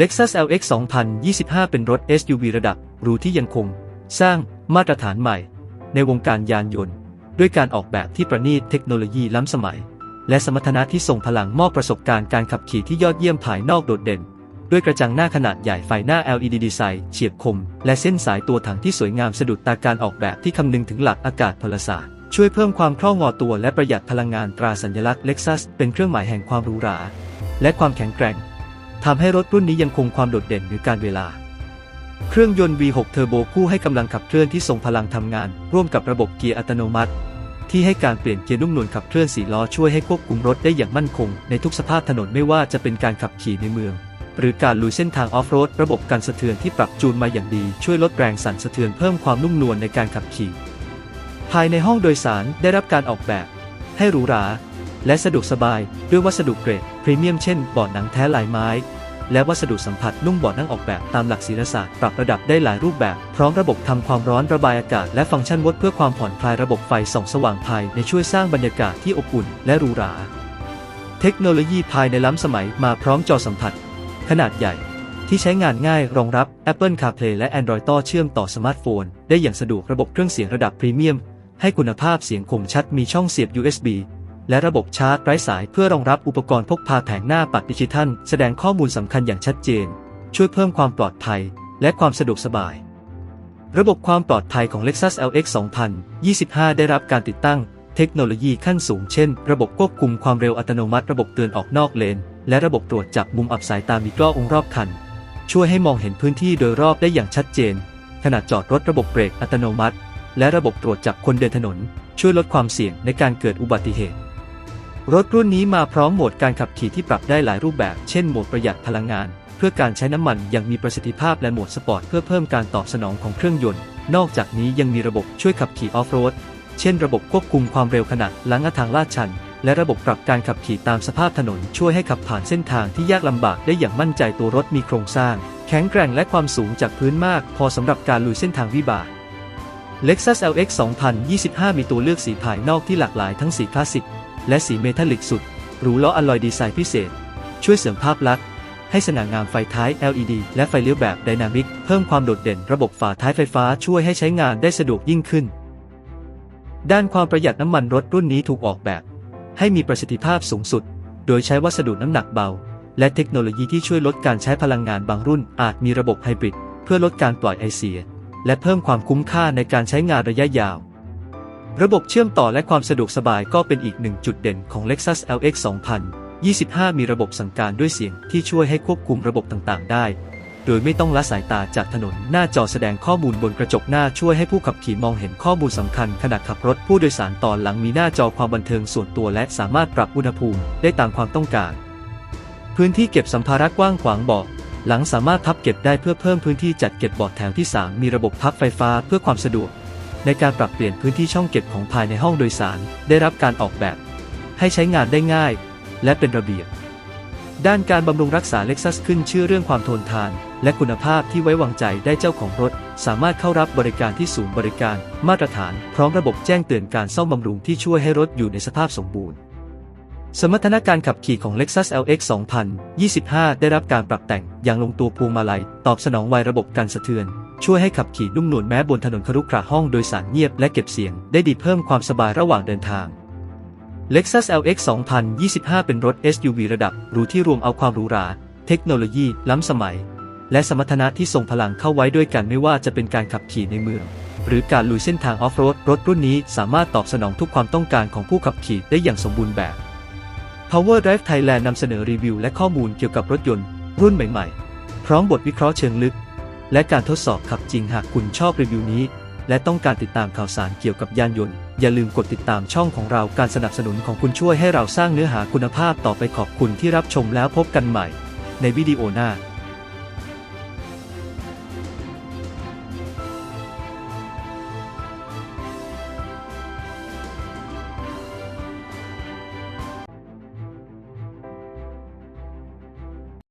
Lexus LX 2025 เป็นรถ SUV ระดับหรูที่ยังคง สร้างมาตรฐานใหม่ ในวงการยานยนต์ ด้วยการออกแบบที่ประณีตเทคโนโลยีล้ำสมัย และสมรรถนะที่ทรงพลังมอบประสบการณ์การขับขี่ที่ยอดเยี่ยมภายนอกโดดเด่น ด้วยกระจังหน้าขนาดใหญ่ไฟหน้า LED ดีไซน์เฉียบคม และเส้นสายตัวถังที่สวยงามสะดุดตาการออกแบบที่คำนึงถึงหลักอากาศพลศาสตร์ช่วยเพิ่มความคล่องงอตัวและประหยัดพลังงานตราสัญลักษณ์ Lexus เป็นเครื่องหมายแห่งความหรูหรา และความแข็งแกร่ง ทำให้รถรุ่นนี้ยังคงความโดดเด่นหรือการเวลา เครื่องยนต์ V6 เทอร์โบคู่ให้กำลังขับเคลื่อนที่ทรงพลังทำงาน ร่วมกับระบบเกียร์อัตโนมัติ ที่ให้การเปลี่ยนเกียร์นุ่มนวลขับเคลื่อนสี่ล้อช่วยให้ควบคุมรถได้อย่างมั่นคง ในทุกสภาพถนนไม่ว่าจะเป็นการขับขี่ในเมือง หรือการลุยเส้นทางออฟโรดระบบการสะเทือนที่ปรับจูนมาอย่างดีช่วยลดแรงสั่นสะเทือนเพิ่มความนุ่มนวลในการขับขี่ ภายในห้องโดยสารได้รับการออกแบบ ให้หรูหรา และสะดวกสบายด้วยวัสดุเกรดพรีเมียมเช่นเบาะหนังแท้ลายไม้ และวัสดุสัมผัสนุ่มเบาะนั่งออกแบบตามหลักศิลศาสตร์ปรับระดับได้หลายรูปแบบ พร้อมระบบทำความร้อนระบายอากาศและฟังก์ชันวดเพื่อความผ่อนคลายระบบไฟส่องสว่างภายในช่วยสร้างบรรยากาศที่อบอุ่นและหรูหราเทคโนโลยีภายในล้ำสมัยมาพร้อมจอสัมผัส ขนาดใหญ่ ที่ใช้งานง่ายรองรับ Apple CarPlay และ Android Auto เชื่อมต่อสมาร์ทโฟน ได้อย่างสะดวกระบบเครื่องเสียงระดับพรีเมียม ให้คุณภาพเสียงคมชัดมีช่องเสียบ USB และระบบชาร์จไร้สายเพื่อรองรับอุปกรณ์พกพาแผงหน้าปัดดิจิทัล แสดงข้อมูลสำคัญอย่างชัดเจน ช่วยเพิ่มความปลอดภัย และความสะดวกสบาย ระบบความปลอดภัยของ Lexus LX 2025 ได้รับการติดตั้ง เทคโนโลยีขั้นสูงเช่น ระบบควบคุมความเร็วอัตโนมัติระบบเตือนออกนอกเลน และระบบตรวจจับมุมอับสายตามีกล้ององรอบคัน ช่วยให้มองเห็นพื้นที่โดยรอบได้อย่างชัดเจน ขณะจอดรถระบบเบรกอัตโนมัติ และระบบตรวจจับคนเดินถนน ช่วยลดความเสี่ยงในการเกิดอุบัติเหตุ รถรุ่นนี้มาพร้อมโหมดการขับขี่ที่ปรับได้หลายรูปแบบ เช่นโหมดประหยัดพลังงาน เพื่อการใช้น้ำมันอย่างมีประสิทธิภาพและโหมดสปอร์ตเพื่อเพิ่มการตอบสนองของเครื่องยนต์ นอกจากนี้ยังมีระบบช่วยขับขี่ออฟโรด เช่นระบบควบคุมความเร็วขณะหลังทางลาดชัน และระบบปรับการขับขี่ตามสภาพถนน ช่วยให้ขับผ่านเส้นทางที่ยากลำบากได้อย่างมั่นใจตัวรถมีโครงสร้าง แข็งแกร่งและความสูงจากพื้นมาก พอสำหรับการลุยเส้นทางวิบาก Lexus LX 2025 มีตัวเลือกสีภายนอกที่หลากหลายทั้งสีคลาสสิก และสีเมทัลลิกสุด หรูล้ออลลอยดีไซน์พิเศษ ช่วยเสริมภาพลักษณ์ ให้สง่างามไฟท้าย LED และไฟเลี้ยวแบบไดนามิก เพิ่มความโดดเด่นระบบฝาท้ายไฟฟ้าช่วยให้ใช้งานได้สะดวกยิ่งขึ้น ด้านความประหยัดน้ำมันรถรุ่นนี้ถูกออกแบบ ให้มีประสิทธิภาพสูงสุด โดยใช้วัสดุน้ำหนักเบา และเทคโนโลยีที่ช่วยลดการใช้พลังงานบางรุ่น อาจมีระบบไฮบริดเพื่อลดการปล่อยไอเสีย และเพิ่มความคุ้มค่าในการใช้งานระยะยาว ระบบเชื่อมต่อและความสะดวกสบายก็เป็นอีกหนึ่งจุดเด่นของ Lexus LX 2025 มีระบบสั่งการด้วยเสียงที่ช่วยให้ควบคุมระบบต่างๆ ได้ โดยไม่ต้องละสายตาจากถนน หน้าจอแสดงข้อมูลบนกระจกหน้าช่วยให้ผู้ขับขี่มองเห็นข้อมูลสำคัญขณะขับรถผู้โดยสารตอนหลังมีหน้าจอความบันเทิงส่วนตัวและสามารถปรับอุณหภูมิได้ตามความต้องการ พื้นที่เก็บสัมภาระกว้างขวางเบาะหลังสามารถพับเก็บได้เพื่อเพิ่มพื้นที่จัดเก็บเบาะแถวที่ 3 มีระบบพับไฟฟ้าเพื่อความสะดวก ในการปรับเปลี่ยนพื้นที่ช่องเก็บของภายในห้องโดยสาร ได้รับการออกแบบ ให้ใช้งานได้ง่าย และเป็นระเบียบ ด้านการบำรุงรักษา Lexus ขึ้นชื่อเรื่องความทนทาน และคุณภาพที่ไว้วางใจได้เจ้าของรถ สามารถเข้ารับบริการที่ศูนย์บริการมาตรฐาน พร้อมระบบแจ้งเตือนการซ่อมบำรุงที่ช่วยให้รถอยู่ในสภาพสมบูรณ์สมรรถนะการขับขี่ของ Lexus LX 2025 ได้รับการปรับแต่งอย่างลงตัวพวงมาลัย ตอบสนองไวระบบการสะเทือน ช่วยให้ขับขี่นุ่มนวลแม้บนถนนครุขระห้องโดยสารเงียบและเก็บเสียงได้ดีเพิ่มความสบายระหว่างเดินทาง Lexus LX 2025 เป็นรถ SUV ระดับหรูที่รวมเอาความหรูหรา เทคโนโลยี ล้ำสมัย และสมรรถนะที่ทรงพลังเข้าไว้ด้วยกันไม่ว่าจะเป็นการขับขี่ในเมือง หรือการลุยเส้นทางออฟโรด รถรุ่นนี้สามารถตอบสนองทุกความต้องการของผู้ขับขี่ได้อย่างสมบูรณ์แบบ Power Drive Thailand นำเสนอรีวิวและข้อมูลเกี่ยวกับรถยนต์ รุ่นใหม่ ๆ พร้อมบทวิเคราะห์เชิงลึก และการทดสอบขับจริงหากคุณชอบรีวิวนี้ และต้องการติดตามข่าวสารเกี่ยวกับยานยนต์ อย่าลืมกดติดตามช่องของเราการสนับสนุนของคุณช่วยให้เราสร้างเนื้อหาคุณภาพต่อไปขอบคุณที่รับชมแล้วพบกันใหม่ ในวิดีโอหน้า